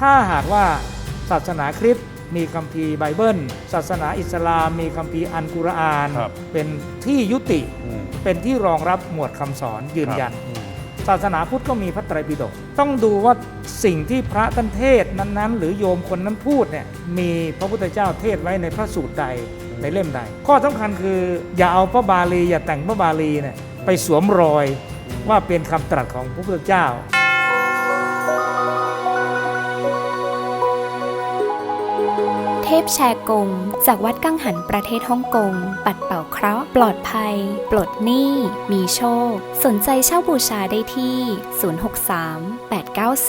ถ้าหากว่าศาสนาคริสต์มีคัมภีร์ไบเบิล ศาสนาอิสลามมีคัมภีร์อันกุรอาน ครับเป็นที่ยุติอืม เป็นที่รองรับหมวดคำสอนยืนยัน ครับอืม ศาสนาพุทธก็มีพระไตรปิฎกต้องดูว่าสิ่งที่พระท่านเทศนั้น ๆ หรือโยมคนนั้นพูดเนี่ยมีพระพุทธเจ้าเทศไว้ในพระสูตรใดในเล่มใด ข้อสำคัญคืออย่าเอาพระบาลี อย่าแต่งพระบาลีเนี่ยไปสวมรอยว่าเป็นคำตรัสของพระพุทธเจ้า เทพแชร์กง จากวัดกังหันประเทศฮ่องกง ปัดเป่าเคราะห์ ปลอดภัย ปลดหนี้ มีโชค สนใจเช่าบูชาได้ที่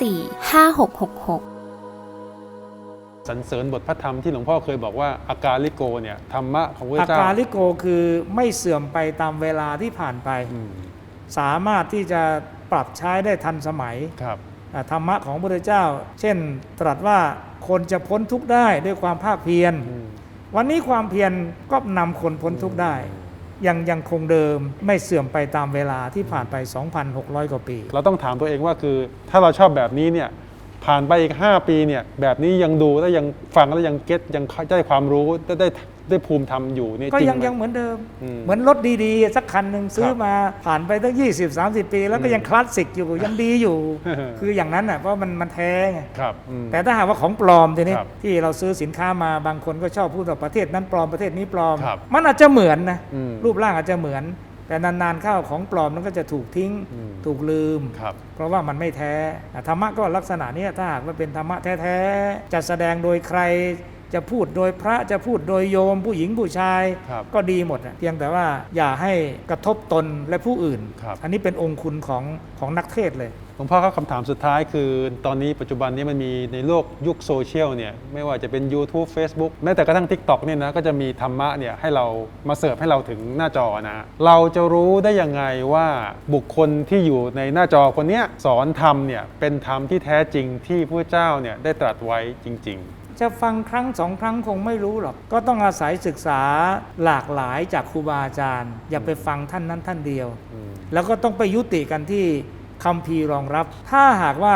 063 894 5666สรรเสริญบทพระธรรมที่หลวงพ่อเคยบอกว่าอากาลิโกเนี่ยธรรมะของพระอากเจ้าาลิโกคือไม่เสื่อมไปตามเวลาที่ผ่านไปอืมสามารถที่จะปรับใช้ได้ทันสมัยครับอ่าธรรมะของพระพุทธเจ้า เช่นตรัสว่า คนจะพ้นทุกข์ได้ด้วยความภาคเพียรอืมวันนี้ความเพียรก็นำคนพ้นทุกข์ได้ ยังยังคงเดิมไม่เสื่อมไปตามเวลาที่ผ่านไป 2,600 กว่าปี เราต้องถามตัวเองว่าคือ ถ้าเราชอบแบบนี้เนี่ย ผ่านไปอีก 5 ปีเนี่ยแบบนี้ยังดูแล้วยังฟังแล้วยังเก็ตยังได้ความรู้ได้ได้ได้ภูมิธรรมอยู่เนี่ยก็จริงยังไหมยังเหมือนเดิมอืมเหมือนรถดีๆ สักคันหนึ่งซื้อครับมาผ่านไปตั้ง 20-30 ปี แล้วก็อืมยังคลาสสิกอยู่ยังดีอยู่เออคืออย่างนั้นอะเพราะมันมันแท้ไงครับอืมแต่ถ้าหากว่าของปลอมทีนี้ครับที่เราซื้อสินค้ามาบางคนก็ชอบพูดว่าประเทศนั้นปลอมประเทศนี้ปลอมครับมันอาจจะเหมือนนะอืมรูปร่างอาจจะเหมือน แต่นานๆเข้าของปลอมนั้นก็จะถูกทิ้งอืมถูกลืมครับเพราะว่ามันไม่แท้อะธรรมะก็ลักษณะเนี้ยถ้าหากว่าเป็นธรรมะแท้ๆจะแสดงโดยใคร จะพูดโดยพระจะพูดโดยโยมผู้หญิงผู้ชายครับก็ดีหมดอะเพียงแต่ว่าอย่าให้กระทบตนและผู้อื่นครับอันนี้เป็นองค์คุณของของนักเทศน์เลยหลวงพ่อครับคำถามสุดท้ายคือตอนนี้ปัจจุบันนี้มันมีในโลกยุคโซเชียลเนี่ยไม่ว่าจะเป็น YouTube Facebook แม้แต่กระทั่ง TikTok เนี่ยนะก็จะมีธรรมะเนี่ยให้เรามาเสิร์ฟให้เราถึงหน้าจอนะ เราจะรู้ได้ยังไงว่าบุคคลที่อยู่ในหน้าจอคนเนี้ยสอนธรรมเนี่ยเป็นธรรมที่แท้จริงที่พระเจ้าเนี่ยได้ตรัสไว้จริง จะฟังครั้งสองครั้งคงไม่รู้หรอก ก็ต้องอาศัยศึกษาหลากหลายจากครูบาอาจารย์ อย่าไปฟังท่านนั้นท่านเดียวๆอืมแล้วก็ต้องไปยุติกันที่คัมภีร์รองรับ ถ้าหากว่า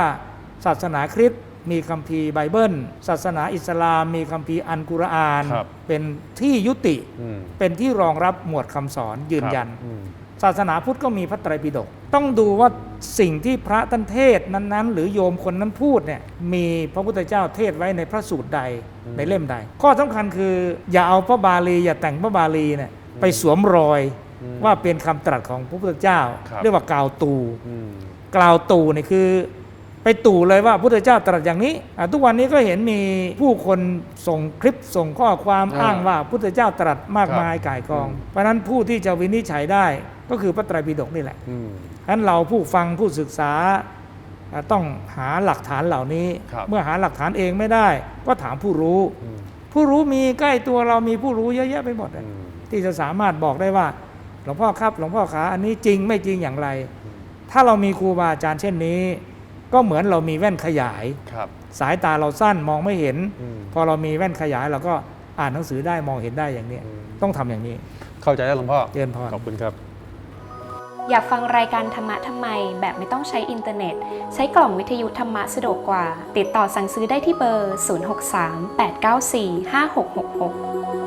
ศาสนาคริสต์มีคัมภีร์ไบเบิล ศาสนาอิสลาม มีคัมภีร์อันกุรอานครับเป็นที่ยุติอืมเป็นที่รองรับหมวดคำสอนยืนยันครับอืม ศาสนาพุทธก็มีพระไตรปิฎกต้องดูว่าสิ่งที่พระท่านเทศนั้นๆ หรือโยมคนนั้นพูดเนี่ยมีพระพุทธเจ้าเทศไว้ในพระสูตรใดในเล่มใด ข้อสำคัญคืออย่าเอาพระบาลี อย่าแต่งพระบาลีเนี่ยไปสวมรอยอืมว่าเป็นคำตรัสของพระพุทธเจ้าครับเรียกว่ากล่าวตูอืมกล่าวตู่เนี่ยคือ ไปตู่เลยว่าพระพุทธเจ้าตรัสอย่างนี้อะทุกวันนี้ก็เห็นมีผู้คนส่งคลิปส่งข้อความอ่าอ้างว่าพระพุทธเจ้าตรัสมากครับมายก่ายกองอืมเพราะฉะนั้นผู้ที่จะวินิจฉัยได้ก็คือพระไตรปิฎกนี่แหละอืมฉะนั้นเราผู้ฟังผู้ศึกษาอะต้องหาหลักฐานเหล่านี้ครับเมื่อหาหลักฐานเองไม่ได้ ก็ถามผู้รู้อืมผู้รู้มีใกล้ตัวเรามีผู้รู้เยอะแยะไปหมดอะอืมที่จะสามารถบอกได้ว่า หลวงพ่อครับ หลวงพ่อขาอันนี้จริงไม่จริงอย่างไร ถ้าเรามีครูบาอาจารย์เช่นนี้ ก็เหมือนเรามีแว่นขยาย ครับ สายตาเราสั้นมองไม่เห็น อืม พอเรามีแว่นขยายเราก็อ่านหนังสือได้มองเห็นได้อย่างนี้ อืม ต้องทำอย่างนี้ เข้าใจแล้วหลวงพ่อเจริญพร ขอบคุณครับ อยากฟังรายการธรรมะทำไม แบบไม่ต้องใช้อินเทอร์เน็ต ใช้กล่องวิทยุธรรมะสะดวกกว่า ติดต่อสั่งซื้อได้ที่เบอร์ 063 894 5666